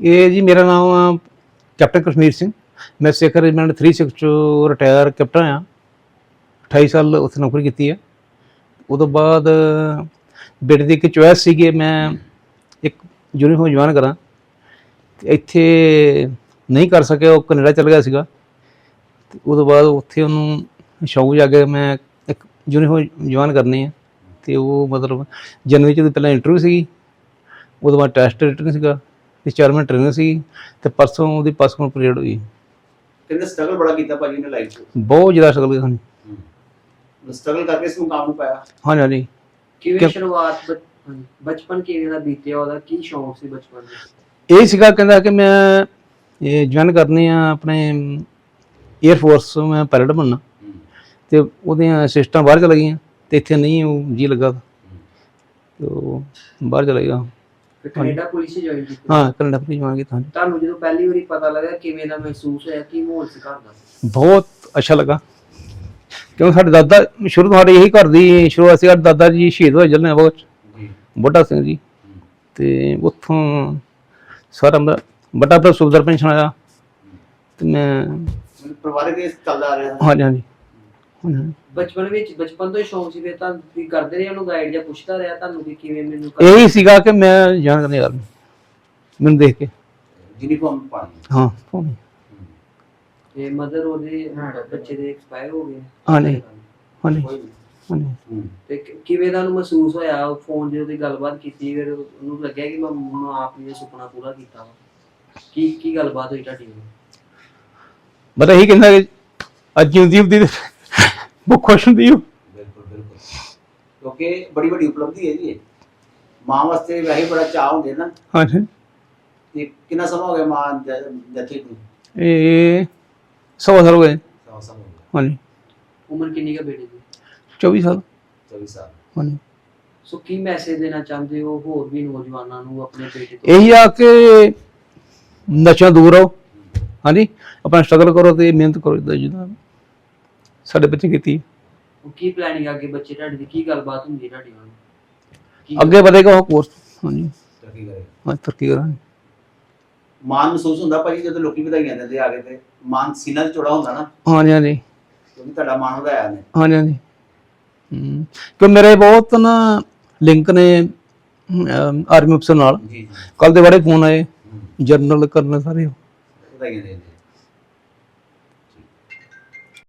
ਇਹ ਜੀ ਮੇਰਾ ਨਾਮ ਆ ਕੈਪਟਨ ਕਸ਼ਮੀਰ ਸਿੰਘ। ਮੈਂ ਸਿੱਖ ਰੈਜੀਮੈਂਟ 36 ਚੋਂ ਰਿਟਾਇਰ ਕੈਪਟਨ ਆ। 28 ਸਾਲ ਉੱਥੇ ਨੌਕਰੀ ਕੀਤੀ ਹੈ ਉਦੋਂ ਬਾਅਦ ਬੇਟੇ ਦੀ ਇੱਕ ਚੁਆਇਸ ਸੀ ਮੈਂ ਇੱਕ ਯੂਨੀਫਾਰਮ ਜਵਾਨ ਕਰਾਂ। ਤੇ ਇੱਥੇ ਨਹੀਂ ਕਰ ਸਕਿਆ, ਉਹ ਕੈਨੇਡਾ ਚਲ ਗਿਆ ਸੀਗਾ। ਤੇ ਉਦੋਂ ਬਾਅਦ ਉੱਥੇ ਉਹਨੂੰ ਸ਼ੌਕ ਜਾ ਕੇ ਮੈਂ ਇੱਕ ਯੂਨੀਫਾਰਮ ਜਵਾਨ ਕਰਨੀ ਹੈ ਤੇ ਉਹ ਮਤਲਬ ਜਨਵਰੀ ਚ ਉਹਦੀ ਪਹਿਲਾਂ ਇੰਟਰਵਿਊ ਸੀਗੀ। ਉਦੋਂ ਬਾਅਦ ਟੈਸਟ ਰਿਟਨ ਸੀਗਾ। ਤੇ ਚਾਰ ਮਹੀਨੇ ਟ੍ਰੇਨਿੰਗ ਸੀ ਤੇ ਪਰਸੋਂ ਉਹਦੀ ਪਾਸਪੋਰਟ ਪੀਰੀਅਡ ਹੋਈ। ਕਹਿੰਦੇ ਸਟਰਗਲ ਬੜਾ ਕੀਤਾ ਭਾਜੀ ਨੇ ਲਾਈਫ 'ਚ? ਬਹੁਤ ਜ਼ਿਆਦਾ ਸਟਰਗਲ ਹਨ ਸਟਰਗਲ ਕਰਕੇ ਇਸ ਮੁਕਾਮ ਨੂੰ ਪਾਇਆ। ਹਾਂਜੀ ਹਾਂਜੀ। ਕਿਵੇਂ ਕਿ- ਸ਼ੁਰੂਆਤ ਬਚਪਨ ਕਿਵੇਂ ਦਾ ਬੀਤਿਆ ਉਹਦਾ ਕੀ ਸ਼ੌਂਕ ਸੀ ਬਚਪਨ ਦਾ ਇਹ ਸੀਗਾ ਕਹਿੰਦਾ ਕਿ ਮੈਂ ਇਹ ਜੁਆਇਨ ਕਰਨੀ ਆ ਆਪਣੇ 에ਅਰ ਫੋਰਸ ਮੈਂ ਪਾਇਲਟ ਬਣਨਾ। ਤੇ ਉਹਦੀਆਂ ਸਿਸਟਮਾਂ ਬਾਹਰ ਚਲ ਗਈਆਂ ਤੇ ਇੱਥੇ ਨਹੀਂ ਉਹ ਜੀ ਲੱਗਾ। ਤੇ ਬਾਹਰ ਚਲਾ ਗਿਆ। ਕੈਨੇਡਾ ਪੁਲਿਸ ਜੁਆਇਨ ਕੀਤੀ। ਹਾਂ ਕੈਨੇਡਾ ਫਿਰ ਜੁਆਇਨ ਕੀਤਾ। ਤੁਹਾਨੂੰ ਜਦੋਂ ਪਹਿਲੀ ਵਾਰੀ ਪਤਾ ਲੱਗਾ ਕਿਵੇਂ ਦਾ ਮਹਿਸੂਸ ਹੋਇਆ ਕੀ ਮਾਹੌਲ ਸੀ ਘਰ ਦਾ? ਬਹੁਤ ਅੱਛਾ ਲੱਗਾ। ਕਿਉਂਕਿ ਸਾਡੇ ਦਾਦਾ ਸ਼ੁਰੂ ਤੋਂ ਸਾਡੇ ਇਹੀ ਘਰ ਦੀ ਸ਼ੁਰੂਆਤ ਸੀ ਸਾਡੇ ਦਾਦਾ ਜੀ ਸ਼ਹੀਦ ਹੋਏ ਜਲਨੇ ਬਹੁਤ ਜੀ। ਬੁੱਢਾ ਸਿੰਘ ਜੀ। ਤੇ ਉੱਥੋਂ ਸਾਰਾ ਮੇਰਾ ਵੱਡਾ ਭਰਾ ਸੁਬਦਰ ਪੈਨਸ਼ਨ ਆਇਆ। ਤੇ ਮੈਂ ਪਰਿਵਾਰਕ ਇਹ ਚੱਲਦਾ ਆ ਰਿਹਾ। ਹਾਂਜੀ ਹਾਂਜੀ। ਬਚਪਨ ਵਿੱਚ ਬਚਪਨ ਤੋਂ ਹੀ ਸ਼ੌਂਕ ਸੀ ਫਿਰ ਤਾਂ ਤੁਸੀਂ ਕਰਦੇ ਰਹੇ ਉਹਨੂੰ ਗਾਈਡ ਜਾਂ ਪੁੱਛਦਾ ਰਿਹਾ ਤੁਹਾਨੂੰ ਕਿ ਕਿਵੇਂ ਮੈਨੂੰ ਕਰ- ਇਹੀ ਸੀਗਾ ਕਿ ਮੈਂ ਜਾਣ ਕਰਨੇ ਯਾਰ ਮੈਨੂੰ ਦੇਖ ਕੇ। ਯੂਨੀਫਾਰਮ ਪਾਣੀ ਹਾਂ ਪਾਉਣੀ। ਤੇ ਮਦਰ ਉਹਦੇ ਬੱਚੇ ਦੇ ਐਕਸਪਾਇਰ ਹੋ ਗਏ। ਹਾਂ ਨਹੀਂ। ਤੇ ਕਿ- ਕਿਵੇਂ ਦਾ ਉਹਨੂੰ ਮਹਿਸੂਸ ਹੋਇਆ? ਉਹ ਫੋਨ ਤੇ ਉਹਦੀ ਗੱਲਬਾਤ ਕੀਤੀ ਫਿਰ ਉਹਨੂੰ ਲੱਗਿਆ ਕਿ ਮੈਂ ਮਾਂ ਆਪਣੀ ਦਾ ਸੁਪਨਾ ਪੂਰਾ ਕੀਤਾ ਵਾ। ਕੀ ਕੀ ਗੱਲਬਾਤ ਹੋਈ ਤੁਹਾਡੀ? ਨਾਲ? ਮੈਂ ਤਾਂ ਇਹੀ ਕਹਿੰਦਾ ਕਿ ਅੱਜ ਜਿਉਂਦੀ ਹੁੰਦੀ ਤੇ ਬਹੁਤ ਖੁਸ਼ ਹੁੰਦੀ ਉਹ ਬਿਲਕੁਲ ਬਿਲਕੁਲ। ਕਿਉਂਕਿ ਬੜੀ ਵੱਡੀ ਉਪਲਬਧੀ ਹੈ ਜੀ ਇਹ। ਮਾਂ ਵਾਸਤੇ ਵੈਸੇ ਬੜਾ ਚਾਹ ਹੁੰਦੇ ਨਾ। ਹਾਂਜੀ। ਤੇ ਕਿੰਨਾ ਸਮਾਂ ਹੋ ਗਿਆ ਮਾਂ ਜੱਥੇ ਨੂੰ? ਇਹ ਸਵਾ ਸਾਲ ਹੋ ਗਏ ਸਮਾਂ ਸਮਾਂ ਹੋ ਗਿਆ। ਹਾਂਜੀ। ਉਮਰ ਕਿੰਨੀ ਕਾ ਬੇਟੇ ਦੀ? 24 ਸਾਲ। 24 ਸਾਲ। ਹਾਂਜੀ। ਸੋ ਕੀ ਮੈਸੇਜ ਦੇਣਾ ਚਾਹੁੰਦੇ ਹੋ ਹੋਰ ਵੀ ਨੌਜਵਾਨਾਂ ਨੂੰ ਆਪਣੇ ਬੇਟੇ ਤੋਂ? ਇਹੀ ਆ ਕਿ ਨਸ਼ਾ ਦੂਰ ਰਹੋ। ਹਾਂਜੀ। ਆਪਣਾ ਸਟਰਗਲ ਕਰੋ ਤੇ ਮਿਹਨਤ ਕਰੋ ਜਿੱਦਾਂ ਜਿੱਦਾਂ ਸਾਡੇ ਬੱਚੇ ਕੀਤੀ ਉਹ ਕੀ ਪਲੈਨਿੰਗ ਅੱਗੇ ਬੱਚੇ ਤੁਹਾਡੇ ਦੀ? ਕੀ ਗੱਲਬਾਤ ਹੁੰਦੀ ਤੁਹਾਡੀ ਨਾਲ? ਕੀ ਅੱਗੇ ਵਧੇਗਾ ਉਹ ਕੋਰਸ ਹਾਂਜੀ। ਤਰੱਕੀ ਕਰੇ। ਹਾਂ ਤਰੱਕੀ ਕਰਾਂਗੇ। ਮਾਨ ਮਹਿਸੂਸ ਹੁੰਦਾ ਭਾਜੀ ਜਦੋਂ ਲੋਕੀ ਵਧਾਈਆਂ ਦਿੰਦੇ ਆ ਕੇ ਤੇ ਮਾਨ ਸੀਨਾ ਤੇ ਚੌੜਾ ਹੁੰਦਾ ਨਾ। ਹਾਂਜੀ ਹਾਂਜੀ। ਕਿਉਂਕਿ ਤੁਹਾਡਾ ਮਾਨ ਵਧਾਇਆ ਨੇ। ਹਾਂਜੀ ਹਾਂਜੀ। ਹਮ, ਕਿ ਮੇਰੇ ਬਹੁਤ ਨਾ ਲਿੰਕ ਨੇ ਆਰਮੀ ਅਫਸਰ ਨਾਲ। ਜੀ ਜੀ। ਕੱਲ ਦੇ ਬੜੇ ਫੋਨ ਆਏ। ਹੂੰ, ਜਨਰਲ ਕਰਨ ਸਾਰੇ। ਵਧਾਈਆਂ ਦੇ।